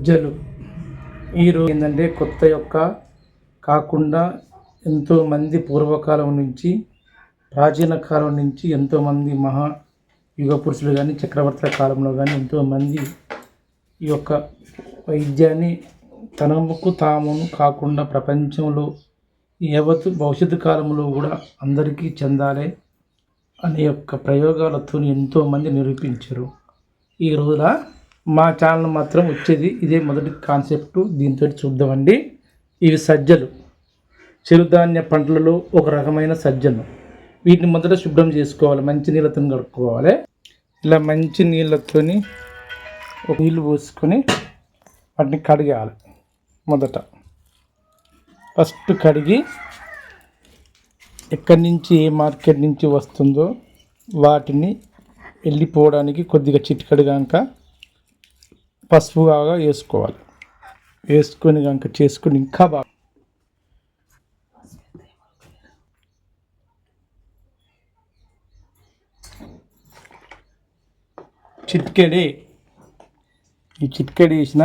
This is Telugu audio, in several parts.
ప్రజలు. ఈరోజు ఏంటంటే కొత్త యొక్క కాకుండా ఎంతోమంది పూర్వకాలం నుంచి ప్రాచీన కాలం నుంచి ఎంతోమంది మహా యుగ పురుషులు కానీ చక్రవర్తుల కాలంలో కానీ ఎంతోమంది ఈ యొక్క వైద్యాన్ని తనముకు తామును కాకుండా ప్రపంచంలో యావత్తు భవిష్యత్తు కాలంలో కూడా అందరికీ చెందాలి అనే యొక్క ప్రయోగాలతో ఎంతోమంది నిరూపించారు. ఈ రోజున మా ఛానల్ మాత్రం వచ్చేది ఇదే మొదటి కాన్సెప్ట్ దీంతో చూద్దామండి. ఇవి సజ్జలు. చిరుధాన్య పంటలలో ఒక రకమైన సజ్జలు. వీటిని మొదట శుభ్రం చేసుకోవాలి. మంచి నీళ్ళతో కడుక్కోవాలి. ఇలా మంచి నీళ్ళతో ఒక నీళ్ళు పోసుకొని వాటిని కడిగాలి మొదట ఫస్ట్ కడిగి ఎక్కడి నుంచి ఏ మార్కెట్ నుంచి వస్తుందో వాటిని వెళ్ళిపోవడానికి కొద్దిగా చిటికడు పసుపుగా పసుపు బాగా వేసుకోవాలి. వేసుకొని కనుక చేసుకుని ఇంకా బాగా చిట్కెడి. ఈ చిట్కెడి వేసిన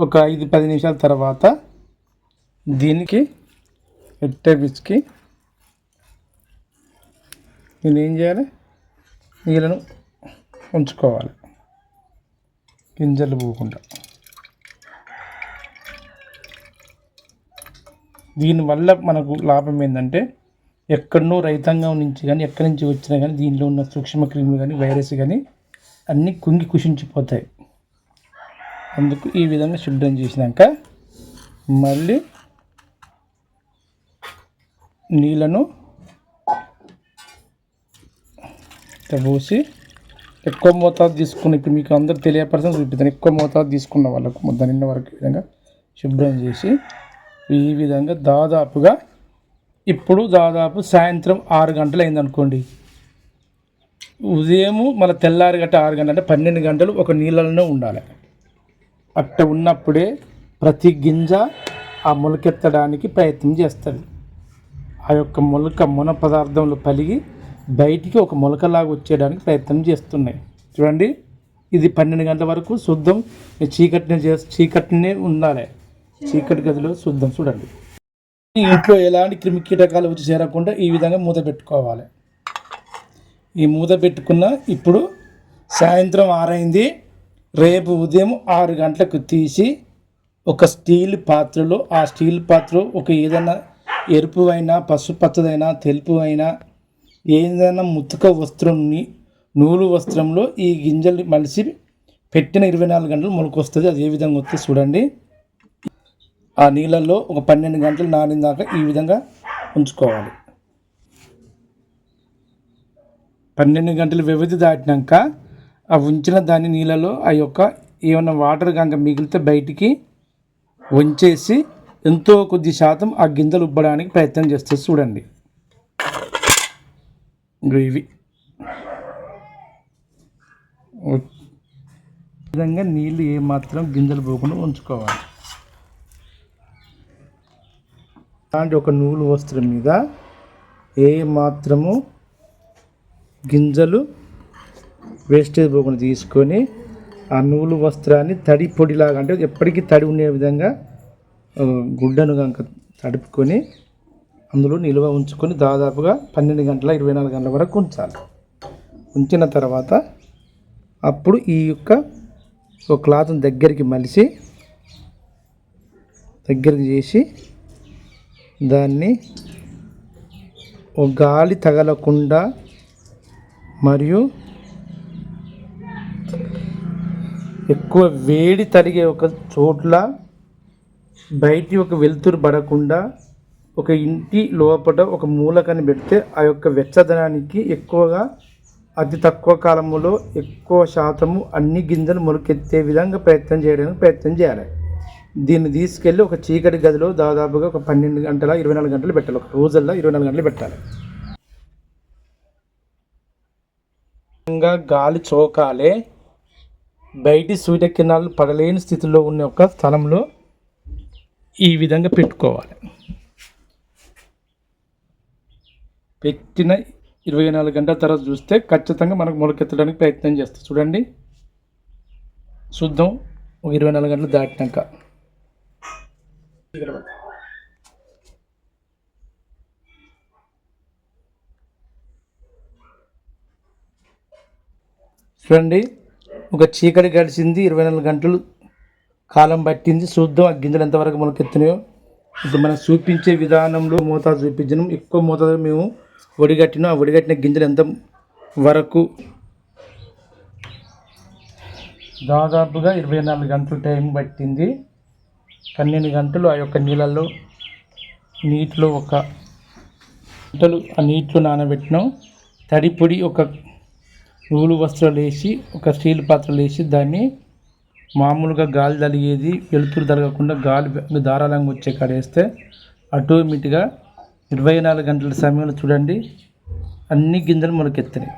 ఒక ఐదు పది నిమిషాల తర్వాత దీనికి ఎట్టే పిసికి నేను ఏం చేయాలి? నీళ్ళను ఉంచుకోవాలి. గింజలు పోకుండా. దీనివల్ల మనకు లాభం ఏంటంటే ఎక్కడనో రైతాంగం నుంచి కానీ ఎక్కడి నుంచి వచ్చినా కానీ దీనిలో ఉన్న సూక్ష్మ క్రిములు కానీ వైరస్ కానీ అన్నీ కుంగి కుషించిపోతాయి. అందుకు ఈ విధంగా శుభ్రం చేసినాక మళ్ళీ నీళ్ళను పోసి ఎక్కువ మోతాదు తీసుకుని ఇప్పుడు మీకు అందరు తెలియపరచని చూపిస్తాను ఎక్కువ మోతాదు తీసుకున్న వాళ్ళకు ముద్ద నిన్న వరకు విధంగా శుభ్రం చేసి ఈ విధంగా దాదాపుగా ఇప్పుడు దాదాపు సాయంత్రం ఆరు గంటలు అయిందనుకోండి ఉదయము మళ్ళీ తెల్లారి గంట ఆరు గంటలు అంటే పన్నెండు గంటలు ఒక నీళ్ళలోనే ఉండాలి. అట్ట ఉన్నప్పుడే ప్రతి గింజ ఆ మొలకెత్తడానికి ప్రయత్నం చేస్తుంది. ఆ యొక్క మొలక మున పదార్థంలో పలిగి బయటికి ఒక మొలకలాగా వచ్చేయడానికి ప్రయత్నం చేస్తున్నాయి. చూడండి ఇది పన్నెండు గంటల వరకు శుద్ధం. చీకటిని చే చీకటినే ఉండాలి. చీకటి గదిలో శుద్ధం చూడండి. ఇంట్లో ఎలాంటి క్రిమి కీటకాలు వచ్చి చేరకుండా ఈ విధంగా మూత పెట్టుకోవాలి. ఈ మూత పెట్టుకున్న ఇప్పుడు సాయంత్రం ఆరైంది. రేపు ఉదయం ఆరు గంటలకు తీసి ఒక స్టీల్ పాత్రలో ఆ స్టీల్ పాత్రలో ఒక ఏదైనా ఎరుపు అయినా పసుపు పచ్చదైనా తెలుపు అయినా ఏదైనా ముతక వస్త్రంని నూలు వస్త్రంలో ఈ గింజలు మలిసి పెట్టిన ఇరవై నాలుగు గంటలు మొలకొస్తుంది. అది ఏ విధంగా వస్తుంది చూడండి. ఆ నీళ్ళల్లో ఒక పన్నెండు గంటలు నానిన దాకా ఈ విధంగా ఉంచుకోవాలి. పన్నెండు గంటలు వ్యవధి దాటినాక ఆ ఉంచిన దాని నీళ్ళలో ఆ యొక్క ఏమైనా వాటర్ కనుక మిగిలితే బయటికి వంచేసి ఎంతో కొద్ది శాతం ఆ గింజలు ఉబ్బడానికి ప్రయత్నం చేస్తుంది చూడండి. ఇవి విధంగా నీళ్ళు ఏమాత్రం గింజలు పోకుండా ఉంచుకోవాలి. అలాంటి ఒక నూలు వస్త్రం మీద ఏ మాత్రము గింజలు వేస్టేజ్ పోకుండా తీసుకొని ఆ నూలు వస్త్రాన్ని తడి పొడిలాగా అంటే ఎప్పటికీ తడి ఉండే విధంగా గుడ్డను కనుక తడుపుకొని అందులో నిల్వ ఉంచుకొని దాదాపుగా పన్నెండు గంటల ఇరవై నాలుగు గంటల వరకు ఉంచాలి. ఉంచిన తర్వాత అప్పుడు ఈ యొక్క ఒక క్లాత్ని దగ్గరికి మలిసి దగ్గరికి చేసి దాన్ని ఒక గాలి తగలకుండా మరియు ఎక్కువ వేడి తరిగే ఒక చోట్ల బయటి ఒక వెలుతురు పడకుండా ఒక ఇంటి లోపల ఒక మూలకని పెడితే ఆ యొక్క వెచ్చదనానికి ఎక్కువగా అతి తక్కువ కాలంలో ఎక్కువ శాతము అన్ని గింజలు మొలకెత్తే విధంగా ప్రయత్నం చేయడానికి ప్రయత్నం చేయాలి. దీన్ని తీసుకెళ్ళి ఒక చీకటి గదిలో దాదాపుగా ఒక పన్నెండు గంటల ఇరవై నాలుగు గంటలు పెట్టాలి. ఒక రోజుల్లో ఇరవై నాలుగు గంటలు పెట్టాలి. గాలి చోకాలే బయటి సూర్యకిరణాలు పడలేని స్థితిలో ఉన్న ఒక స్థలంలో ఈ విధంగా పెట్టుకోవాలి. పెట్టిన ఇరవై నాలుగు గంటల తర్వాత చూస్తే ఖచ్చితంగా మనకు మొలకెత్తడానికి ప్రయత్నం చేస్తాం చూడండి. చూద్దాం ఒక ఇరవై నాలుగు గంటలు దాటినాక. చూడండి. ఒక చీకటి గడిచింది ఇరవై నాలుగు గంటలు కాలం పట్టింది. చూద్దాం ఆ గింజలు ఎంతవరకు మొలకెత్తినాయో ఇప్పుడు మనం చూపించే విధానంలో మోతాదు చూపించడం. ఎక్కువ మోతాదు మేము ఒడిగట్టిన ఆ ఒడిగట్టిన గింజలు ఎంత వరకు? దాదాపుగా ఇరవై నాలుగు గంటల టైం పట్టింది. పన్నెండు గంటలు ఆ యొక్క నీళ్ళల్లో నీటిలో ఒక గంటలు ఆ నీటిలో నానబెట్టినాం. తడిపొడి ఒక నూలు వస్త్రాలు వేసి ఒక స్టీల్ పాత్రలు వేసి దాన్ని మామూలుగా గాలి తలిగేది వెలుతురు తరగకుండా గాలి దారాలంగా వచ్చే కాడ వేస్తే ఆటోమేటిక్గా ఇరవై నాలుగు గంటల సమయంలో చూడండి. అన్ని గింజలు మొలకెత్తినాయి.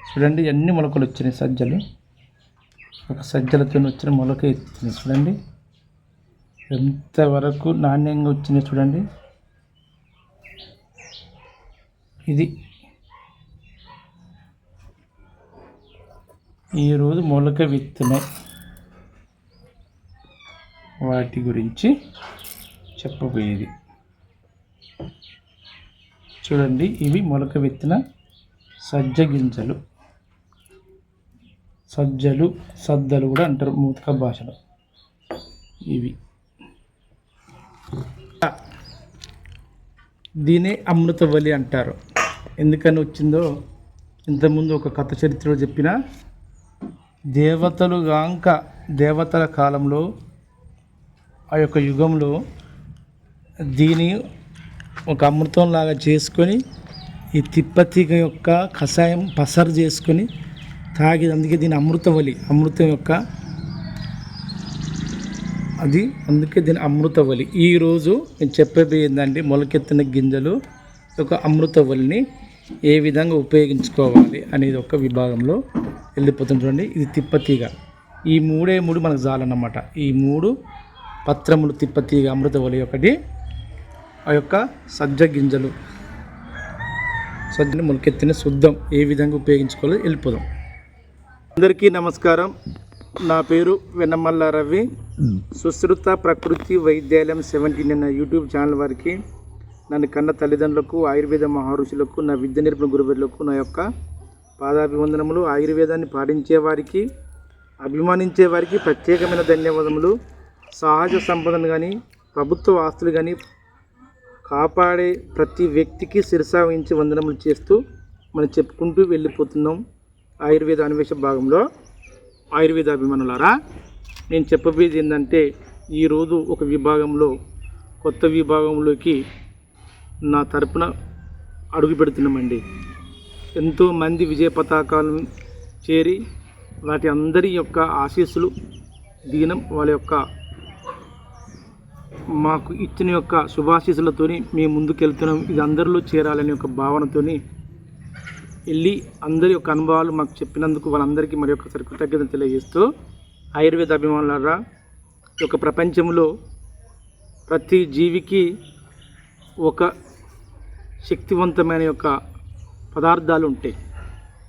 చూడండి అన్ని మొలకలు వచ్చినాయి సజ్జలు. ఒక సజ్జలతో వచ్చిన మొలక ఎత్తినాయి చూడండి. ఎంతవరకు నాణ్యంగా వచ్చినాయి చూడండి. ఇది. ఈరోజు మొలక విత్తున్నాయి వాటి గురించి చెప్పబోయేది. చూడండి ఇవి మొలక విత్తిన సజ్జ గింజలు. సజ్జలు సద్దలు కూడా అంటారు మూతక భాషలో. ఇవి. దీనే అమృతవల్లి అంటారు. ఎందుకని వచ్చిందో ఇంతకుముందు ఒక కథ చరిత్రలో చెప్పిన దేవతలు గాంక దేవతల కాలంలో ఆ యొక్క యుగంలో దీని ఒక అమృతం లాగా చేసుకొని ఈ తిప్పతీగ యొక్క కషాయం పసరు చేసుకొని తాగి అందుకే దీని అమృతవలి అమృతం యొక్క అది అందుకే దీని అమృతవలి ఈరోజు నేను చెప్పేది ఏంటంటే మొలకెత్తిన గింజలు ఒక అమృతవల్లిని ఏ విధంగా ఉపయోగించుకోవాలి అనేది ఒక విభాగంలో వెళ్ళిపోతుంది చూడండి. ఇది తిప్పతీగ. ఈ మూడే మూడు మనకు చాలన్నమాట. ఈ మూడు పత్రములు తిప్పతీగ అమృతవలి ఒకటి ఆ యొక్క సజ్జ గింజలు. సజ్జని మొలకెత్తిన శుద్ధం ఏ విధంగా ఉపయోగించుకోవాలో వెళ్ళిపోదాం. అందరికీ నమస్కారం. నా పేరు వెన్నమల్ల రవి. సుశ్రుత ప్రకృతి వైద్యాలయం సెవెంటీన్ అన్న యూట్యూబ్ ఛానల్ వారికి నన్ను కన్న తల్లిదండ్రులకు ఆయుర్వేద మహర్షులకు నా విద్య నేర్పిన గురువులకు నా యొక్క పాదాభివందనములు ఆయుర్వేదాన్ని పాటించే వారికి అభిమానించే వారికి ప్రత్యేకమైన ధన్యవాదములు. సహజ సంపదను కానీ ప్రభుత్వ ఆస్తులు కానీ కాపాడే ప్రతి వ్యక్తికి శిరసావహించి వందనములు చేస్తూ మనం చెప్పుకుంటూ వెళ్ళిపోతున్నాం ఆయుర్వేద అన్వేష భాగంలో. ఆయుర్వేద అభిమానులారా నేను చెప్పబోయేది ఏంటంటే ఈరోజు ఒక విభాగంలో కొత్త విభాగంలోకి నా తరపున అడుగు పెడుతున్నామండి. ఎంతోమంది విజయ పతాకాలను చేరి వాటి అందరి యొక్క ఆశీస్సులు దీనం వాళ్ళ యొక్క మాకు ఇచ్చిన యొక్క శుభాశీస్సులతోని మేము ముందుకెళ్తున్నాం. ఇది అందరిలో చేరాలనే ఒక భావనతోని వెళ్ళి అందరి యొక్క అనుభవాలు మాకు చెప్పినందుకు వాళ్ళందరికీ మరి ఒకసారి కృతజ్ఞతను తెలియజేస్తూ ఆయుర్వేద అభిమానులారా ఒక యొక్క ప్రపంచంలో ప్రతి జీవికి ఒక శక్తివంతమైన యొక్క పదార్థాలు ఉంటాయి.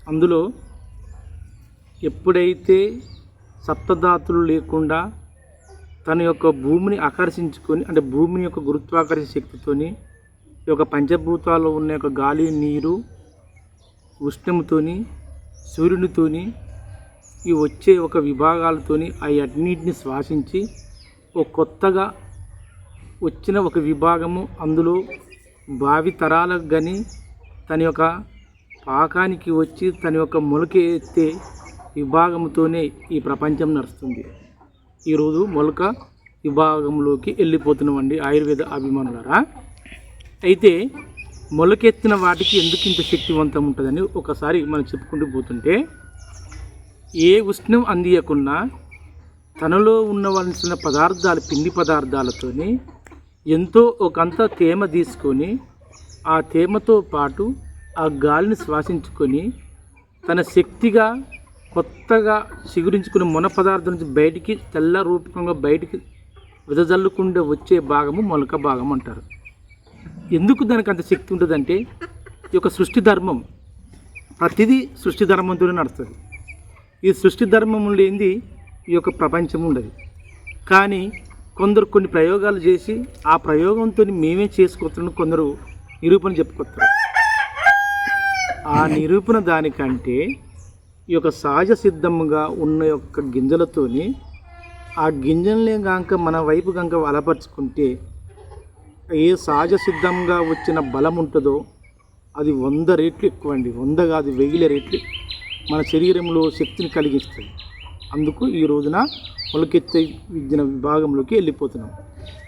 అందులో ఎప్పుడైతే సప్తధాతులు లేకుండా తన యొక్క భూమిని ఆకర్షించుకొని అంటే భూమిని యొక్క గురుత్వాకర్షణ శక్తితోని ఈ యొక్క పంచభూతాల్లో ఉన్న యొక్క గాలి నీరు ఉష్ణముతోని సూర్యునితోని ఈ వచ్చే ఒక విభాగాలతోని ఆ అన్నిటిని శ్వాసించి ఒక కొత్తగా వచ్చిన ఒక విభాగము అందులో భావి తరాలకు కానీ తన యొక్క పాకానికి వచ్చి తన యొక్క మొలక ఎత్తే విభాగంతోనే ఈ ప్రపంచం నడుస్తుంది. ఈరోజు మొలక విభాగంలోకి వెళ్ళిపోతున్నామండి ఆయుర్వేద అభిమానులారా. అయితే మొలకెత్తిన వాటికి ఎందుకు ఇంత శక్తివంతం ఉంటుందని ఒకసారి మనం చెప్పుకుంటూ పోతుంటే ఏ ఉష్ణం అందియకుండా తనలో ఉన్నవలసిన పదార్థాలు పిండి పదార్థాలతోని ఎంతో ఒకంత తేమ తీసుకొని ఆ తేమతో పాటు ఆ గాలిని శ్వాసించుకొని తన శక్తిగా కొత్తగా చిగురించుకున్న మొన పదార్థం నుంచి బయటికి తెల్ల రూపకంగా బయటికి విదజల్లుకుండా వచ్చే భాగము మొలక భాగం అంటారు. ఎందుకు దానికి అంత శక్తి ఉంటుందంటే ఈ యొక్క సృష్టి ధర్మం ప్రతిదీ సృష్టి ధర్మంతోనే నడుస్తుంది. ఈ సృష్టి ధర్మం లేనిది ఈ యొక్క ప్రపంచం ఉండదు. కానీ కొందరు కొన్ని ప్రయోగాలు చేసి ఆ ప్రయోగంతో మేమే చేసుకొస్తున్నాం కొందరు నిరూపణ చెప్పుకొస్తారు ఆ నిరూపణ దానికంటే ఈ యొక్క సహజ సిద్ధముగా ఉన్న యొక్క గింజలతోని ఆ గింజల్ని గాంక మన వైపు గంక అలపరుచుకుంటే ఏ సహజ సిద్ధంగా వచ్చిన బలం ఉంటుందో అది వంద రేట్లు ఎక్కువ అండి. వంద కాదు వెయ్యిల రేట్లు మన శరీరంలో శక్తిని కలిగిస్తుంది. అందుకు ఈ రోజున మొలకెత్తే విద్యన విభాగంలోకి వెళ్ళిపోతున్నాం.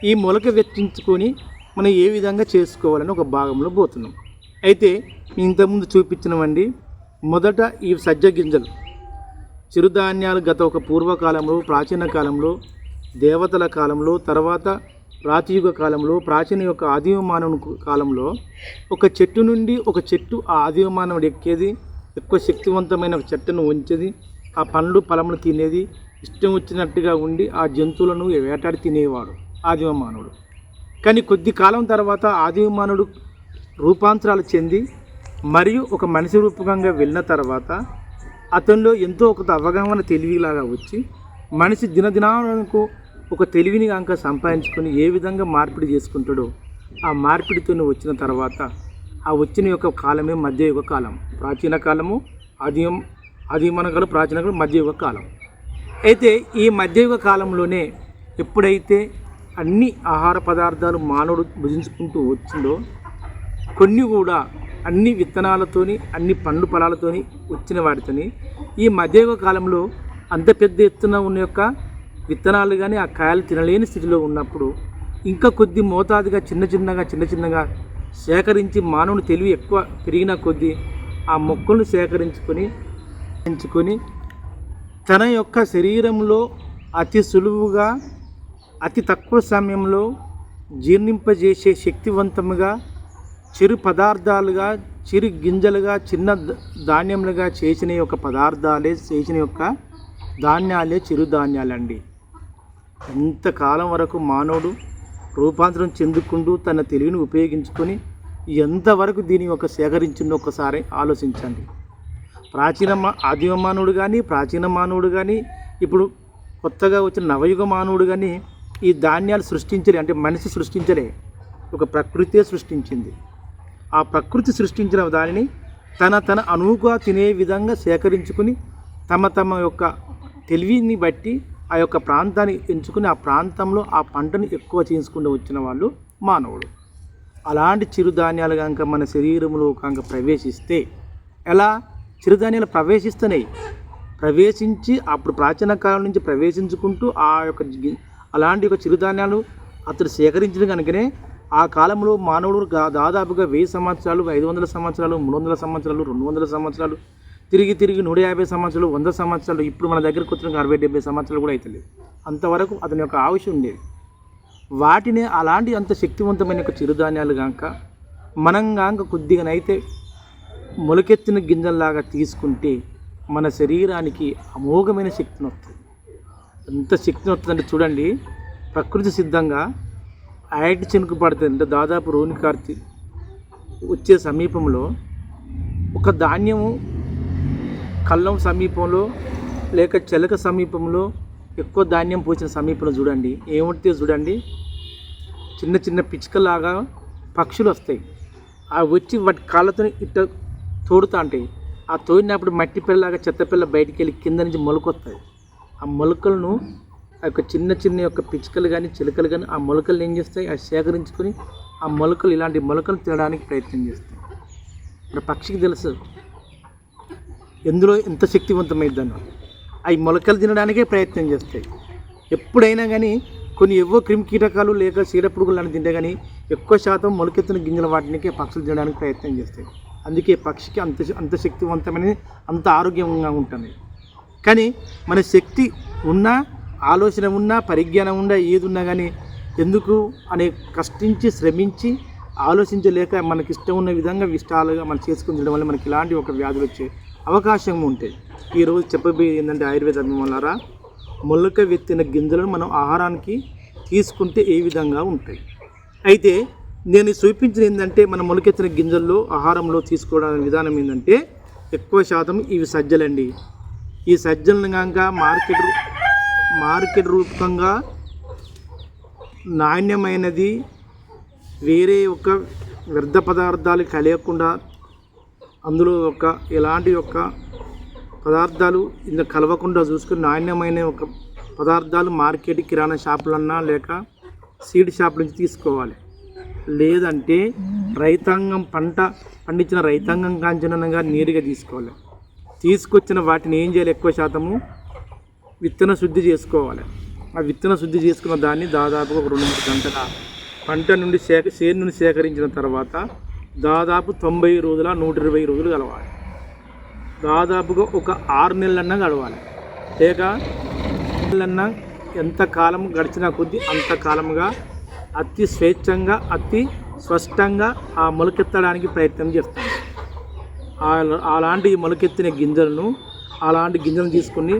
ఈ మొలక వెచ్చించుకొని మనం ఏ విధంగా చేసుకోవాలని ఒక భాగంలో పోతున్నాం. అయితే ఇంతకుముందు చూపించినవండి మొదట ఈ సజ్జ గింజలు. చిరుధాన్యాలు గత ఒక పూర్వకాలంలో ప్రాచీన కాలంలో దేవతల కాలంలో తర్వాత రాతియుగ కాలంలో ప్రాచీన యొక్క ఆదిమ కాలంలో ఒక చెట్టు నుండి ఒక చెట్టు ఆ ఆదివమానవుడు ఎక్కేది ఎక్కువ శక్తివంతమైన ఒక చెట్టును ఉంచేది ఆ పండ్లు ఫలములు తినేది ఇష్టం వచ్చినట్టుగా ఉండి ఆ జంతువులను వేటాడి తినేవాడు ఆదిమ మానవుడు కానీ కొద్ది కాలం తర్వాత ఆదిమ మానవుడు రూపాంతరాలు చెంది మరియు ఒక మనిషి రూపకంగా వెళ్ళిన తర్వాత అతనిలో ఎంతో ఒక అవగాహన తెలివిలాగా వచ్చి మనిషి దినదినాలకు ఒక తెలివిని కనుక సంపాదించుకొని ఏ విధంగా మార్పిడి చేసుకుంటాడో ఆ మార్పిడితోనే వచ్చిన తర్వాత ఆ వచ్చిన యొక్క కాలమే మధ్యయుగ కాలం. ప్రాచీన కాలము ఆదియం ఆదిమన కాలం ప్రాచీన కాలం మధ్యయుగ కాలం. అయితే ఈ మధ్యయుగ కాలంలోనే ఎప్పుడైతే అన్ని ఆహార పదార్థాలు మానవుడు భుజించుకుంటూ వచ్చిందో కొన్ని కూడా అన్ని విత్తనాలతోని అన్ని పండు ఫలాలతోని వచ్చిన వాటితోని ఈ మధ్యయుగ కాలంలో అంత పెద్ద ఎత్తున ఉన్న యొక్క విత్తనాలు కానీ ఆ కాయలు తినలేని స్థితిలో ఉన్నప్పుడు ఇంకా కొద్ది మోతాదుగా చిన్న చిన్నగా చిన్న చిన్నగా సేకరించి మానవుని తెలివి ఎక్కువ పెరిగిన కొద్దీ ఆ మొక్కలను సేకరించుకొని పెంచుకొని తన యొక్క శరీరంలో అతి సులువుగా అతి తక్కువ సమయంలో జీర్ణింపజేసే శక్తివంతముగా చిరు పదార్థాలుగా చిరు గింజలుగా చిన్న ధాన్యములుగా చేసిన యొక్క పదార్థాలే చేసిన యొక్క ధాన్యాలే చిరుధాన్యాలండి ఇంతకాలం వరకు మానవుడు రూపాంతరం చెందుకుంటూ తన తెలివిని ఉపయోగించుకొని ఎంతవరకు దీని యొక్క సేకరించిందో ఒకసారి ఆలోచించండి. ప్రాచీన మా ఆదిమ మానవుడు కానీ ప్రాచీన మానవుడు కానీ ఇప్పుడు కొత్తగా వచ్చిన నవయుగ మానవుడు కానీ ఈ ధాన్యాలు సృష్టించలే అంటే మనిషి సృష్టించలే ఒక ప్రకృతే సృష్టించింది. ఆ ప్రకృతి సృష్టించిన దానిని తన తన అనువుగా తినే విధంగా సేకరించుకుని తమ తమ యొక్క తెలివిని బట్టి ఆ యొక్క ప్రాంతాన్ని ఎంచుకుని ఆ ప్రాంతంలో ఆ పంటను ఎక్కువ చేసుకుంటూ వచ్చిన వాళ్ళు మానవుడు. అలాంటి చిరుధాన్యాలు కనుక మన శరీరంలో కనుక ప్రవేశిస్తే ఎలా? చిరుధాన్యాలు ప్రవేశిస్తున్నాయి ప్రవేశించి అప్పుడు ప్రాచీన కాలం నుంచి ప్రవేశించుకుంటూ ఆ యొక్క అలాంటి యొక్క చిరుధాన్యాలు అతడు సేకరించిన కనుకనే ఆ కాలంలో మానవుడు దాదాపుగా వెయ్యి సంవత్సరాలు ఐదు వందల సంవత్సరాలు మూడు వందల సంవత్సరాలు రెండు వందల సంవత్సరాలు తిరిగి తిరిగి నూట యాభై సంవత్సరాలు వంద సంవత్సరాలు ఇప్పుడు మన దగ్గరకు వచ్చిన అరవై డెబ్బై సంవత్సరాలు కూడా అవుతుంది అంతవరకు అతని యొక్క ఆవశ్యం ఉండేది. వాటిని అలాంటి అంత శక్తివంతమైన యొక్క చిరుధాన్యాలు కాక మనం కాక కొద్దిగానైతే మొలకెత్తిన గింజల్లాగా తీసుకుంటే మన శరీరానికి అమోఘమైన శక్తిని వస్తుంది. ఎంత శక్తిని వస్తుందంటే చూడండి ప్రకృతి సిద్ధంగా ఐటి చినుకు పడుతుంది అంటే దాదాపు రోని కార్తి వచ్చే సమీపంలో ఒక ధాన్యము కళ్ళం సమీపంలో లేక చెలక సమీపంలో ఎక్కువ ధాన్యం పోసిన సమీపంలో చూడండి. ఏముంటే చూడండి. చిన్న చిన్న పిచ్చుకలాగా పక్షులు వస్తాయి. అవి వచ్చి వాటి కాళ్ళతో ఇట్ట తోడుతూ ఉంటాయి. ఆ తోడినప్పుడు మట్టి పిల్లలాగా చెత్త పిల్ల బయటికి వెళ్ళి కింద నుంచి మొలకొస్తాయి. ఆ మొలకలను ఆ యొక్క చిన్న చిన్న యొక్క పిచ్చుకలు కానీ చిలుకలు కానీ ఆ మొలకలు ఏం చేస్తాయి? అవి సేకరించుకొని ఆ మొలకలు ఇలాంటి మొలకలు తినడానికి ప్రయత్నం చేస్తాయి. మరి పక్షికి తెలుసు ఎందులో ఎంత శక్తివంతమైందన్నో అవి మొలకలు తినడానికే ప్రయత్నం చేస్తాయి. ఎప్పుడైనా కానీ కొన్ని ఎవో క్రిమి కీటకాలు లేక చీడపురుగులు లాంటి తింటే కానీ ఎక్కువ శాతం మొలకెత్తిన గింజల వాటినికే పక్షులు తినడానికి ప్రయత్నం చేస్తాయి. అందుకే పక్షికి అంత అంత శక్తివంతమైనది అంత ఆరోగ్యంగా ఉంటుంది. కానీ మన శక్తి ఉన్నా ఆలోచన ఉన్నా పరిజ్ఞానం ఉన్నా ఏది ఉన్నా కానీ ఎందుకు అనే కష్టించి శ్రమించి ఆలోచించలేక మనకి ఇష్టం ఉన్న విధంగా ఇష్టాలుగా మనం చేసుకుని తినడం వల్ల మనకి ఇలాంటి ఒక వ్యాధులు వచ్చే అవకాశం ఉంటాయి ఈరోజు చెప్పబోయేది ఏంటంటే ఆయుర్వేద అభిమానులారా మొలక వెత్తిన గింజలను మనం ఆహారానికి తీసుకుంటే ఏ విధంగా ఉంటాయి? అయితే నేను చూపించిన ఏంటంటే మన మొలకెత్తిన గింజల్లో ఆహారంలో తీసుకోవడానికి విధానం ఏంటంటే ఎక్కువ శాతం ఇవి సజ్జలండి. ఈ సజ్జలను కనుక మార్కెట్ మార్కెట్ రూపకంగా నాణ్యమైనది. వేరే ఒక వ్యర్థ పదార్థాలు కలియకుండా అందులో ఒక ఎలాంటి యొక్క పదార్థాలు ఇంత కలవకుండా చూసుకుని నాణ్యమైన ఒక పదార్థాలు మార్కెట్ కిరాణా షాపులన్నా లేక సీడ్ షాప్ నుంచి తీసుకోవాలి. లేదంటే రైతాంగం పంట పండించిన రైతాంగం కాంచనంగా నేరుగా తీసుకోవాలి. తీసుకొచ్చిన వాటిని ఏం చేయాలి? ఎక్కువ శాతము విత్తన శుద్ధి చేసుకోవాలి. ఆ విత్తన శుద్ధి చేసుకున్న దాన్ని దాదాపుగా ఒక రెండు మూడు గంటల పంట నుండి సేక సేను నుండి సేకరించిన తర్వాత దాదాపు తొంభై రోజుల నూట ఇరవై రోజులు కలవాలి దాదాపుగా ఒక ఆరు నెలలన్నా గడవాలి. లేక నెలలన్నా ఎంత కాలం గడిచినా కొద్దీ అంత కాలంగా అతి స్వేచ్ఛంగా అతి స్పష్టంగా ఆ మొలకెత్తడానికి ప్రయత్నం చేస్తాను ఆ- అలాంటి మొలకెత్తిన గింజలను అలాంటి గింజలను తీసుకొని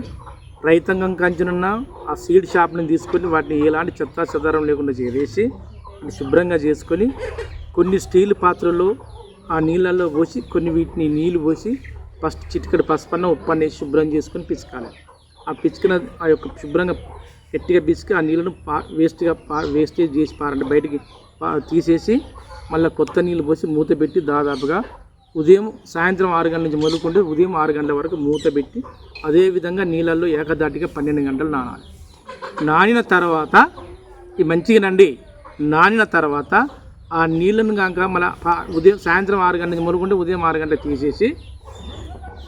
రైతాంగం కంచునున్న ఆ సీడ్ షాప్ని తీసుకొని వాటిని ఎలాంటి చెత్త చెదారం లేకుండా చేసి శుభ్రంగా చేసుకొని కొన్ని స్టీల్ పాత్రలో ఆ నీళ్ళల్లో పోసి కొన్ని వీటిని నీళ్ళు పోసి ఫస్ట్ చిటికడ పసుపన్న ఉప్పు వేసి శుభ్రం చేసుకొని పిచకాలి ఆ పిచ్చుకున్న ఆ యొక్క శుభ్రంగా గట్టిగా పిసికి ఆ నీళ్ళను పా వేస్ట్గా పా వేస్టేజ్ చేసి పారండి. బయటికి తీసేసి మళ్ళీ కొత్త నీళ్ళు పోసి మూత పెట్టి దాదాపుగా ఉదయం సాయంత్రం ఆరు గంటల నుంచి మొదలుకుంటే ఉదయం ఆరు గంటల వరకు మూత పెట్టి అదేవిధంగా నీళ్ళల్లో ఏకదాటిగా పన్నెండు గంటలు నానాలి. నానిన తర్వాత ఈ మంచిగా నండి నానిన తర్వాత ఆ నీళ్ళను కాక మళ్ళీ ఉదయం సాయంత్రం ఆరు గంటల నుంచి మొదలుకుంటే ఉదయం ఆరు గంటలకు తీసేసి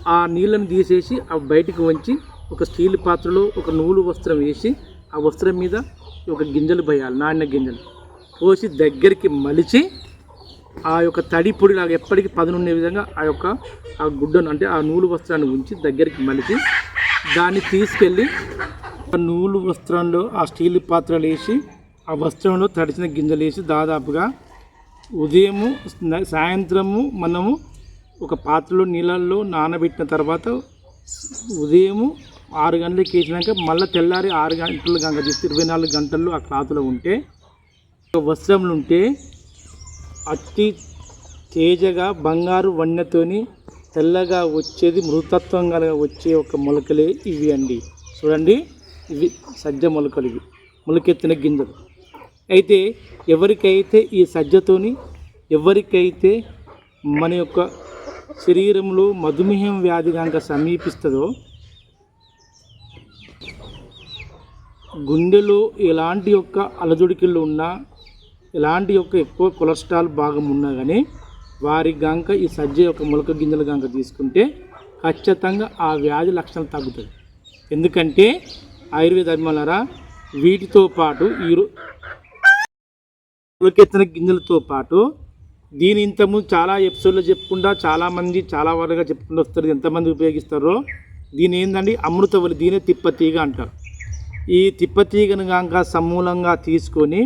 ఆ నీళ్ళను తీసేసి ఆ బయటికి వంచి ఒక స్టీల్ పాత్రలో ఒక నూలు వస్త్రం వేసి ఆ వస్త్రం మీద ఒక గింజలు పోయాలి నానిన గింజలు. పోసి దగ్గరికి మలిచి ఆ యొక్క తడి పొడిలాగా ఎప్పటికీ పదునుండే విధంగా ఆ యొక్క ఆ గుడ్డను అంటే ఆ నూలు వస్త్రాన్ని ఉంచి దగ్గరికి మలిచి దాన్ని తీసుకెళ్ళి ఆ నూలు వస్త్రంలో ఆ స్టీల్ పాత్రలు వేసి ఆ వస్త్రంలో తడిచిన గింజలు వేసి దాదాపుగా ఉదయము సాయంత్రము మనము ఒక పాత్రలో నీళ్ళల్లో నానబెట్టిన తర్వాత ఉదయము ఆరు గంటలకు వేసినాక మళ్ళీ తెల్లారి ఆరు గంటలు గంట తీస్తే ఇరవై నాలుగు గంటల్లో ఆ క్లాత్లో ఉంటే ఒక వస్త్రములు ఉంటే అతి తేజగా బంగారు వన్నెతోని తెల్లగా వచ్చేది మృతత్వంగా వచ్చే ఒక మొలకలే ఇవి అండి. చూడండి ఇవి సజ్జ మొలకలు ఇవి. మొలకెత్తిన గింజలు. అయితే ఎవరికైతే ఈ సజ్జతోని ఎవరికైతే మన యొక్క శరీరంలో మధుమేహం వ్యాధి కనుక సమీపిస్తుందో గుండెలో ఎలాంటి యొక్క అలజుడికిళ్ళు ఉన్నా ఎలాంటి యొక్క ఎక్కువ కొలెస్ట్రాల్ భాగం ఉన్నా కానీ వారి గంక ఈ సజ్జ యొక్క మొలక గింజలు గంక తీసుకుంటే ఖచ్చితంగా ఆ వ్యాధి లక్షణాలు తగ్గుతుంది ఎందుకంటే ఆయుర్వేద అభిమానులరా వీటితో పాటు ఈ మొలకెత్తిన గింజలతో పాటు దీని ఇంతకుముందు చాలా ఎపిసోడ్లో చెప్పకుండా చాలామంది చాలా వారుగా చెప్పుకుంటూ వస్తారు ఎంతమంది ఉపయోగిస్తారో. దీని ఏంటండి అమృతవల్లి దీనే తిప్పతీగ అంటారు. ఈ తిప్పతీగను కాక సమూలంగా తీసుకొని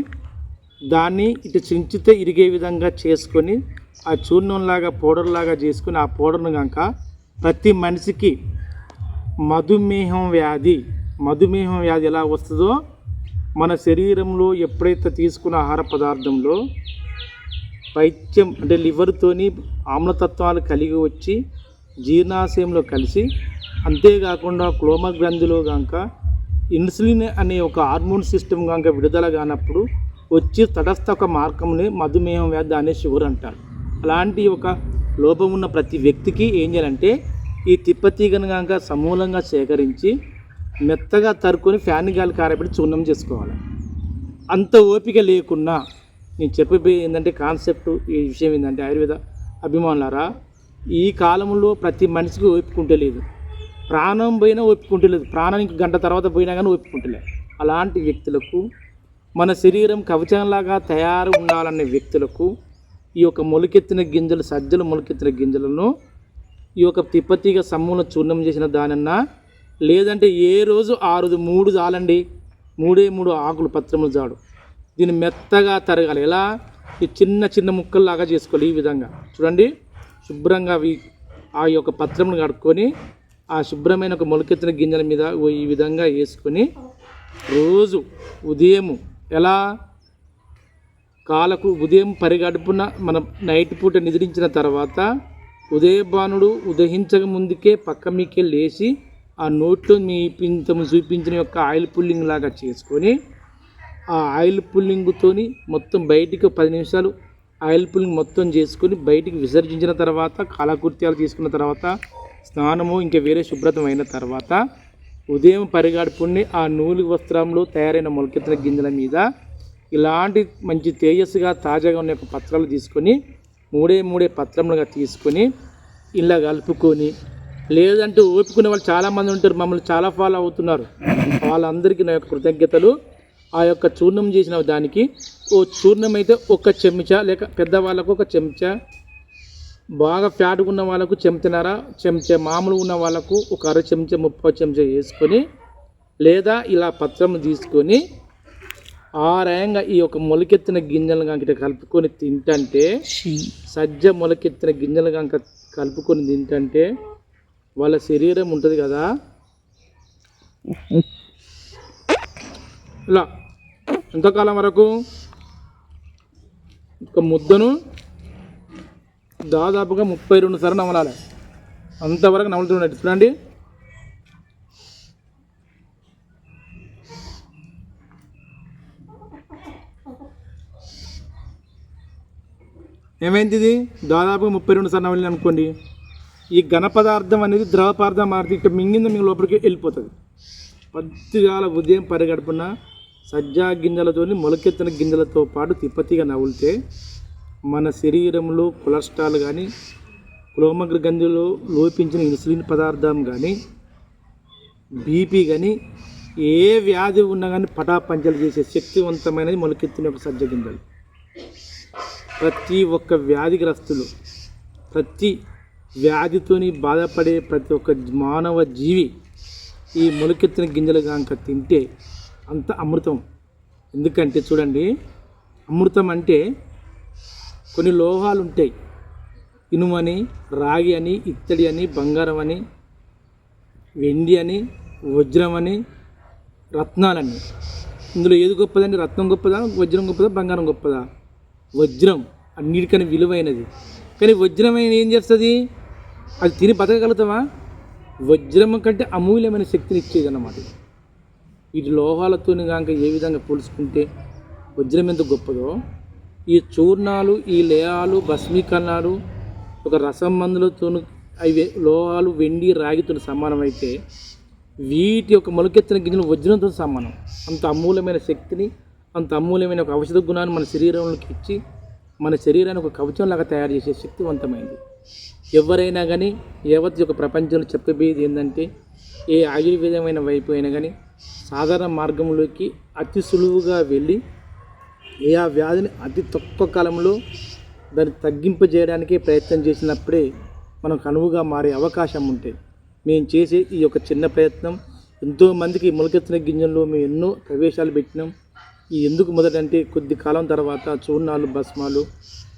దాన్ని ఇటు చించితే ఇరిగే విధంగా చేసుకొని ఆ చూర్ణంలాగా పౌడర్లాగా చేసుకుని ఆ పౌడర్ను కనుక ప్రతి మనిషికి మధుమేహం వ్యాధి మధుమేహం వ్యాధి ఎలా వస్తుందో మన శరీరంలో ఎప్పుడైతే తీసుకున్న ఆహార పదార్థంలో పైత్యం అంటే లివర్తోని ఆమ్లతత్వాలు కలిగి వచ్చి జీర్ణాశయంలో కలిసి అంతేకాకుండా క్లోమ గ్రంథిలో కనుక ఇన్సులిన్ అనే ఒక హార్మోన్ సిస్టమ్ కనుక విడుదల కానప్పుడు వచ్చి తటస్థ ఒక మార్గంని మధుమేహం వ్యాధి అనే షుగర్ అంటారు. అలాంటి ఒక లోపం ఉన్న ప్రతి వ్యక్తికి ఏం చేయాలంటే ఈ తిప్పతీగను కనుక సమూలంగా సేకరించి మెత్తగా తరుకొని ఫ్యాన్ గాలి కారపెట్టి చూర్ణం చేసుకోవాలి. అంత ఓపిక లేకున్నా నేను చెప్పబోయే ఏంటంటే కాన్సెప్ట్ ఈ విషయం ఏంటంటే ఆయుర్వేద అభిమానులారా ఈ కాలంలో ప్రతి మనిషికి ఓపుకుంటలేదు ప్రాణం పోయినా ఒప్పుకుంటలేదు ప్రాణానికి గంట తర్వాత పోయినా కానీ ఓపుకుంటలేదు అలాంటి వ్యక్తులకు మన శరీరం కవచంలాగా తయారు ఉండాలనే వ్యక్తులకు ఈ యొక్క మొలకెత్తిన గింజలు సజ్జలు మొలకెత్తిన గింజలను ఈ యొక్క తిప్పతీగ సమూల చూర్ణం చేసిన దానన్నా. లేదంటే ఏ రోజు ఆ రోజు మూడు చాలండి. మూడే మూడు ఆకులు పత్రములు చాడు దీన్ని మెత్తగా తరగాలి. ఎలా? ఈ చిన్న చిన్న ముక్కల్లాగా చేసుకోవాలి ఈ విధంగా. చూడండి. శుభ్రంగా అవి ఆ యొక్క పత్రమును కడుక్కొని ఆ శుభ్రమైన ఒక మొలకెత్తిన గింజల మీద ఈ విధంగా వేసుకొని రోజు ఉదయము ఎలా? కాలకు ఉదయం పరిగడుపున మన నైట్ పూట నిద్రించిన తర్వాత ఉదయభానుడు ఉదయించక ముందుకే పక్క మీకే లేచి ఆ నోట్లో మీ చూపించిన యొక్క ఆయిల్ పుల్లింగ్ లాగా చేసుకొని ఆ ఆయిల్ పుల్లింగ్తోని మొత్తం బయటికి పది నిమిషాలు ఆయిల్ పుల్లింగ్ మొత్తం చేసుకొని బయటికి విసర్జించిన తర్వాత కాలకృత్యాలు తీసుకున్న తర్వాత స్నానము ఇంకా వేరే శుభ్రతం అయిన తర్వాత ఉదయం పరిగాడుపుణ్ణి ఆ నూలు వస్త్రంలో తయారైన మొలకెత్తిన గింజల మీద ఇలాంటి మంచి తేజస్సుగా తాజాగా ఉన్న యొక్క పత్రాలు తీసుకొని మూడే మూడే పత్రములుగా తీసుకొని ఇలా కలుపుకొని లేదంటే ఓపుకునే వాళ్ళు చాలామంది ఉంటారు మమ్మల్ని చాలా ఫాలో అవుతున్నారు. వాళ్ళందరికీ నా యొక్క కృతజ్ఞతలు. ఆ యొక్క చూర్ణం చేసిన దానికి ఓ చూర్ణం అయితే ఒక చెంచా లేక పెద్దవాళ్ళకు ఒక చెంచా బాగా ఫ్యాట్ ఉన్న వాళ్ళకు చెంచనర చెంచా మామూలు ఉన్న వాళ్ళకు ఒక అర చెంచా ముప్పై చెంచా వేసుకొని లేదా ఇలా పత్రం తీసుకొని ఆరాయంగా ఈ యొక్క మొలకెత్తిన గింజలు కనుక కలుపుకొని తింటంటే సజ్జ మొలకెత్తిన గింజలు కనుక కలుపుకొని తింటంటే వాళ్ళ శరీరం ఉంటుంది కదా? ఇలా. ఎంతకాలం వరకు? ఒక ముద్దను దాదాపుగా ముప్పై రెండు సార్లు నమలాలి. అంతవరకు నమలుతుండండి చూడండి. ఏమైంది ఇది దాదాపు ముప్పై రెండు సార్లు నవలి అనుకోండి. ఈ ఘన పదార్థం అనేది ద్రవ పదార్థం మారితే ఇక్కడ మింగింది మీ లోపలికి వెళ్ళిపోతుంది. పత్తిగాల ఉదయం పరిగడుపున సజ్జా గింజలతోని మొలకెత్తిన గింజలతో పాటు తిప్పతిగా నవ్వులితే మన శరీరంలో కొలెస్ట్రాల్ కానీ క్లోమగ్ర గంధిలో లోపించిన ఇన్సులిన్ పదార్థం కానీ బీపీ కానీ ఏ వ్యాధి ఉన్నా కానీ పటాపంచలు చేసే శక్తివంతమైనది మొలకెత్తిన ఒక సజ్జ గింజలు. ప్రతి ఒక్క వ్యాధిగ్రస్తులు ప్రతి వ్యాధితోని బాధపడే ప్రతి ఒక్క మానవ జీవి ఈ మొలకెత్తిన గింజలు కనుక తింటే అంత అమృతం. ఎందుకంటే చూడండి అమృతం అంటే కొన్ని లోహాలు ఉంటాయి ఇనుమని రాగి అని ఇత్తడి అని బంగారం అని వెండి అని వజ్రం అని రత్నాలని. ఇందులో ఏది గొప్పదండి? రత్నం గొప్పదా? వజ్రం గొప్పదా? బంగారం గొప్పదా? వజ్రం అన్నిటికని విలువైనది. కానీ వజ్రమైన ఏం చేస్తుంది? అది తిని బతకగలుగుతామా? వజ్రం కంటే అమూల్యమైన శక్తిని ఇచ్చేది అన్నమాట వీటి లోహాలతోని కనుక ఏ విధంగా పోల్చుకుంటే వజ్రం ఎంత గొప్పదో ఈ చూర్ణాలు ఈ లేహాలు భస్మీకరణాలు ఒక రసం మందులతో అవి లోహాలు వెండి రాగితో సమానమైతే వీటి యొక్క మొలకెత్తిన గింజలు వజ్రంతో సమానం. అంత అమూల్యమైన శక్తిని అంత అమూల్యమైన ఒక ఔషధ గుణాన్ని మన శరీరంలోకి ఇచ్చి మన శరీరాన్ని ఒక కవచంలాగా తయారు చేసే శక్తివంతమైంది. ఎవరైనా కానీ యావత్ యొక్క ప్రపంచంలో చెప్పబోయేది ఏంటంటే ఏ ఆయుర్వేదమైన వైపు అయినా కానీ సాధారణ మార్గంలోకి అతి సులువుగా వెళ్ళి ఆ వ్యాధిని అతి తక్కువ కాలంలో దాన్ని తగ్గింపజేయడానికే ప్రయత్నం చేసినప్పుడే మనకు అనువుగా మారే అవకాశం ఉంటాయి మేము చేసే ఈ యొక్క చిన్న ప్రయత్నం ఎంతోమందికి మొలకెత్తిన గింజల్లో మేము ఎన్నో ప్రవేశాలు పెట్టినాం. ఈ ఎందుకు మొదటంటే కొద్ది కాలం తర్వాత చూర్ణాలు భస్మాలు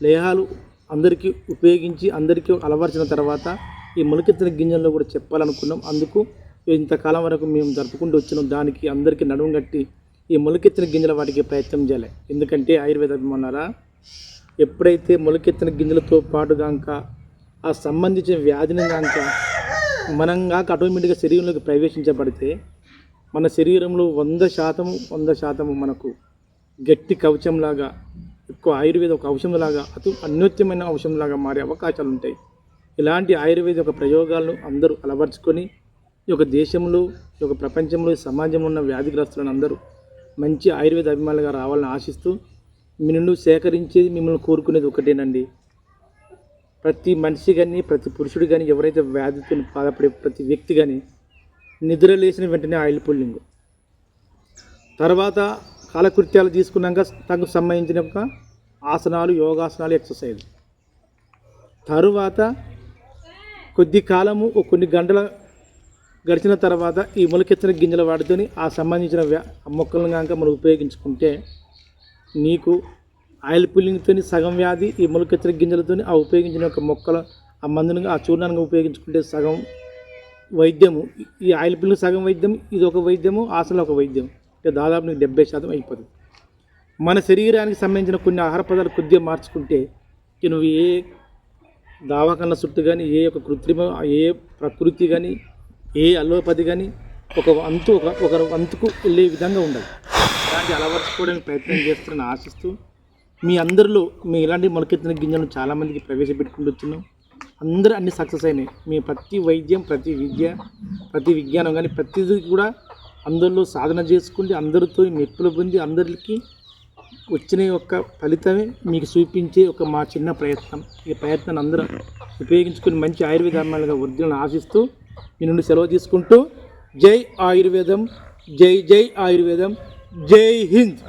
లేహాలు అందరికీ ఉపయోగించి అందరికీ అలవర్చిన తర్వాత ఈ మొలకెత్తిన గింజల్లో కూడా చెప్పాలనుకున్నాం. అందుకు ఇంతకాలం వరకు మేము జరుపుకుంటూ వచ్చినాం దానికి అందరికీ నడుము కట్టి ఈ మొలకెత్తిన గింజల వాటికి ప్రయత్నం చేయాలి. ఎందుకంటే ఆయుర్వేద అభిమానులారా ఎప్పుడైతే మొలకెత్తిన గింజలతో పాటుగాక ఆ సంబంధించిన వ్యాధిని గాక మనం కాక ఆటోమేటిక్గా శరీరంలోకి ప్రవేశించబడితే మన శరీరంలో వంద శాతం వంద శాతం మనకు గట్టి కవచంలాగా ఎక్కువ ఆయుర్వేద ఒక ఔషధంలాగా అతి అన్యోత్యమైన ఔషధంలాగా మారే అవకాశాలు ఉంటాయి. ఇలాంటి ఆయుర్వేద ఒక ప్రయోగాలను అందరూ అలవర్చుకొని ఈ యొక్క దేశంలో ఈ యొక్క ప్రపంచంలో సమాజంలో ఉన్న వ్యాధిగ్రస్తులను అందరూ మంచి ఆయుర్వేద అభిమానులుగా రావాలని ఆశిస్తూ మీ నుండి సేకరించేది మిమ్మల్ని కోరుకునేది ఒకటేనండి. ప్రతి మనిషి కానీ ప్రతి పురుషుడు కానీ ఎవరైతే వ్యాధితో బాధపడే ప్రతి వ్యక్తి కానీ నిద్ర లేచిన వెంటనే ఆయిల్ పుల్లింగ్. తర్వాత కాలకృత్యాలు తీసుకున్నాక తనకు సంబంధించిన ఒక ఆసనాలు యోగాసనాలు ఎక్సర్సైజ్ తరువాత కొద్ది కాలము కొన్ని గంటల గడిచిన తర్వాత ఈ మొలకెత్తిన గింజల వాటితోని ఆ సంబంధించిన వ్యా ఆ మొక్కలను కనుక మనం ఉపయోగించుకుంటే నీకు ఆయిల్ పుల్లింగ్తో సగం వ్యాధి ఈ మొలకెత్తిన గింజలతోని ఆ ఉపయోగించిన ఒక మొక్కల ఆ మందుని ఆ చూర్ణానికి ఉపయోగించుకుంటే సగం వైద్యము ఈ ఆయిల్ పుల్లింగ్ సగం వైద్యం ఇది ఒక వైద్యము ఆసలు ఒక వైద్యం అంటే దాదాపు నీకు డెబ్బై శాతం అయిపోతుంది. మన శరీరానికి సంబంధించిన కొన్ని ఆహార పదార్థాలు కొద్దిగా మార్చుకుంటే నువ్వు ఏ దావాకన్న చుట్టూ కానీ ఏ యొక్క కృత్రిమ ఏ ప్రకృతి కానీ ఏ అలోపతి కానీ ఒక వంతు ఒక ఒక వంతుకు వెళ్ళే విధంగా ఉండాలి. అలాంటి అలవర్చుకోవడానికి ప్రయత్నం చేస్తారని ఆశిస్తూ మీ అందరిలో మీ ఇలాంటి మొలకెత్తిన గింజలను చాలామందికి ప్రవేశపెట్టుకుంటున్నాం అందరూ అన్ని సక్సెస్ అయినాయి. మీ ప్రతి వైద్యం ప్రతి విద్య ప్రతి విజ్ఞానం కానీ ప్రతిదీ కూడా అందరిలో సాధన చేసుకుంటే అందరితో మెప్పులు పొంది అందరికీ వచ్చిన యొక్క ఫలితమే మీకు చూపించే ఒక మా చిన్న ప్రయత్నం. ఈ ప్రయత్నాన్ని అందరూ ఉపయోగించుకుని మంచి ఆయుర్వేదాలుగా వృద్ధులను ఆశిస్తూ మీ నుండి సెలవు తీసుకుంటూ జై ఆయుర్వేదం జై జై ఆయుర్వేదం జై హింద్.